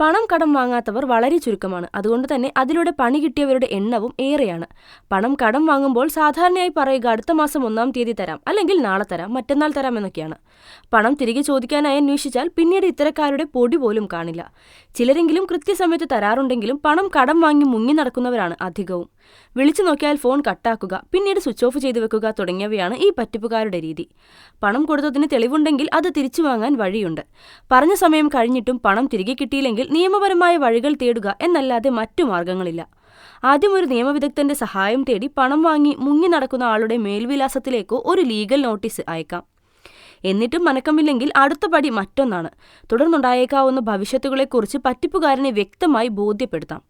പണം കടം വാങ്ങാത്തവർ വളരെ ചുരുക്കമാണ്. അതുകൊണ്ട് തന്നെ അതിലൂടെ പണി കിട്ടിയവരുടെ എണ്ണവും ഏറെയാണ്. പണം കടം വാങ്ങുമ്പോൾ സാധാരണയായി പറയുക അടുത്ത മാസം ഒന്നാം തീയതി തരാം അല്ലെങ്കിൽ നാളെ തരാം മറ്റന്നാൾ തരാം എന്നൊക്കെയാണ്. പണം തിരികെ ചോദിക്കാനായി അന്വേഷിച്ചാൽ പിന്നീട് ഇത്തരക്കാരുടെ പൊടി പോലും കാണില്ല. ചിലരെങ്കിലും കൃത്യസമയത്ത് തരാറുണ്ടെങ്കിലും പണം കടം വാങ്ങി മുങ്ങി നടക്കുന്നവരാണ് അധികവും. വിളിച്ചു നോക്കിയാൽ ഫോൺ കട്ടാക്കുക പിന്നീട് സ്വിച്ച് ഓഫ് ചെയ്തു വെക്കുക തുടങ്ങിയവയാണ് ഈ പറ്റിപ്പുകാരുടെ രീതി. പണം കൊടുത്തതിന് തെളിവുണ്ടെങ്കിൽ അത് തിരിച്ചു വാങ്ങാൻ വഴിയുണ്ട്. പറഞ്ഞ സമയം കഴിഞ്ഞിട്ടും പണം തിരികെ കിട്ടിയില്ലെങ്കിൽ നിയമപരമായ വഴികൾ തേടുക എന്നല്ലാതെ മറ്റു മാർഗങ്ങളില്ല. ആദ്യം ഒരു നിയമവിദഗ്ധന്റെ സഹായം തേടി പണം വാങ്ങി മുങ്ങി നടക്കുന്ന ആളുടെ മേൽവിലാസത്തിലേക്കോ ഒരു ലീഗൽ നോട്ടീസ് അയക്കാം. എന്നിട്ടും മനക്കമില്ലെങ്കിൽ അടുത്ത പടി മറ്റൊന്നാണ്. തുടർന്നുണ്ടായേക്കാവുന്ന ഭവിഷ്യത്തുകളെക്കുറിച്ച് പറ്റിപ്പുകാരനെ വ്യക്തമായി ബോധ്യപ്പെടുത്താം.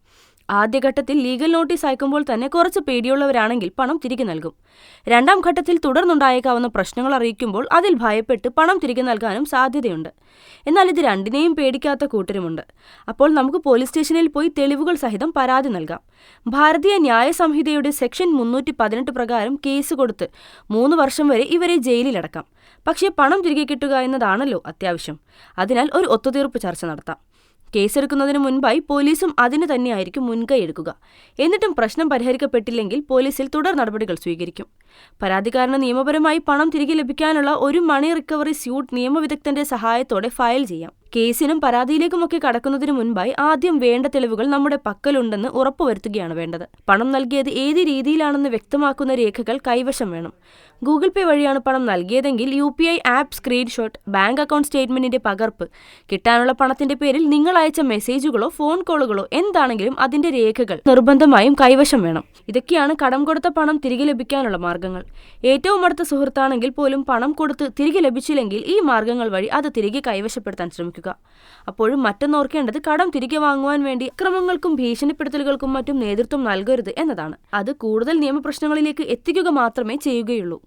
ആദ്യഘട്ടത്തിൽ ലീഗൽ നോട്ടീസ് അയക്കുമ്പോൾ തന്നെ കുറച്ച് പേടിയുള്ളവരാണെങ്കിൽ പണം തിരികെ നൽകും. രണ്ടാം ഘട്ടത്തിൽ തുടർന്നുണ്ടായേക്കാവുന്ന പ്രശ്നങ്ങൾ അറിയിക്കുമ്പോൾ അതിൽ ഭയപ്പെട്ട് പണം തിരികെ നൽകാനും സാധ്യതയുണ്ട്. എന്നാൽ ഇത് രണ്ടിനെയും പേടിക്കാത്ത കൂട്ടരുമുണ്ട്. അപ്പോൾ നമുക്ക് പോലീസ് സ്റ്റേഷനിൽ പോയി തെളിവുകൾ സഹിതം പരാതി നൽകാം. ഭാരതീയ ന്യായ സംഹിതയുടെ സെക്ഷൻ മുന്നൂറ്റി പതിനെട്ട് പ്രകാരം കേസ് കൊടുത്ത് മൂന്ന് വർഷം വരെ ഇവരെ ജയിലിലടക്കാം. പക്ഷേ പണം തിരികെ കിട്ടുക എന്നതാണല്ലോ അത്യാവശ്യം. അതിനാൽ ഒരു ഒത്തുതീർപ്പ് ചർച്ച നടത്താം. കേസെടുക്കുന്നതിന് മുൻപായി പോലീസും അതിന് തന്നെയായിരിക്കും മുൻകൈ എടുക്കുക. എന്നിട്ടും പ്രശ്നം പരിഹരിക്കപ്പെട്ടില്ലെങ്കിൽ പോലീസിൽ തുടർ നടപടികൾ സ്വീകരിക്കും. പരാതിക്കാരന് നിയമപരമായി പണം തിരികെ ലഭിക്കാനുള്ള ഒരു മണി റിക്കവറി സ്യൂട്ട് നിയമവിദഗ്ധന്റെ സഹായത്തോടെ ഫയൽ ചെയ്യാം. കേസിനും പരാതിയിലേക്കുമൊക്കെ കടക്കുന്നതിനു മുൻപായി ആദ്യം വേണ്ട തെളിവുകൾ നമ്മുടെ പക്കലുണ്ടെന്ന് ഉറപ്പുവരുത്തുകയാണ് വേണ്ടത്. പണം നൽകിയത് ഏത് രീതിയിലാണെന്ന് വ്യക്തമാക്കുന്ന രേഖകൾ കൈവശം വേണം. ഗൂഗിൾ പേ വഴിയാണ് പണം നൽകിയതെങ്കിൽ U P I app screenshot bank account സ്റ്റേറ്റ്മെന്റിന്റെ പകർപ്പ് കിട്ടാനുള്ള പണത്തിന്റെ പേരിൽ നിങ്ങൾ അയച്ച മെസ്സേജുകളോ ഫോൺ കോളുകളോ എന്താണെങ്കിലും അതിന്റെ രേഖകൾ നിർബന്ധമായും കൈവശം വേണം. ഇതൊക്കെയാണ് കടം കൊടുത്ത പണം തിരികെ ലഭിക്കാനുള്ള മാർഗങ്ങൾ. ഏറ്റവും അടുത്ത സുഹൃത്താണെങ്കിൽ പോലും പണം കൊടുത്ത് തിരികെ ലഭിച്ചില്ലെങ്കിൽ ഈ മാർഗങ്ങൾ വഴി അത് തിരികെ കൈവശപ്പെടുത്താൻ ശ്രമിക്കുക അപ്പോഴും മറ്റൊന്നോർക്കേണ്ടത് കടം തിരികെ വാങ്ങുവാൻ വേണ്ടി അക്രമങ്ങൾക്കും ഭീഷണിപ്പെടുത്തലുകൾക്കും മറ്റും നേതൃത്വം നൽകരുത് എന്നതാണ്. അത് കൂടുതൽ നിയമപ്രശ്നങ്ങളിലേക്ക് എത്തിക്കുക മാത്രമേ ചെയ്യുകയുള്ളൂ.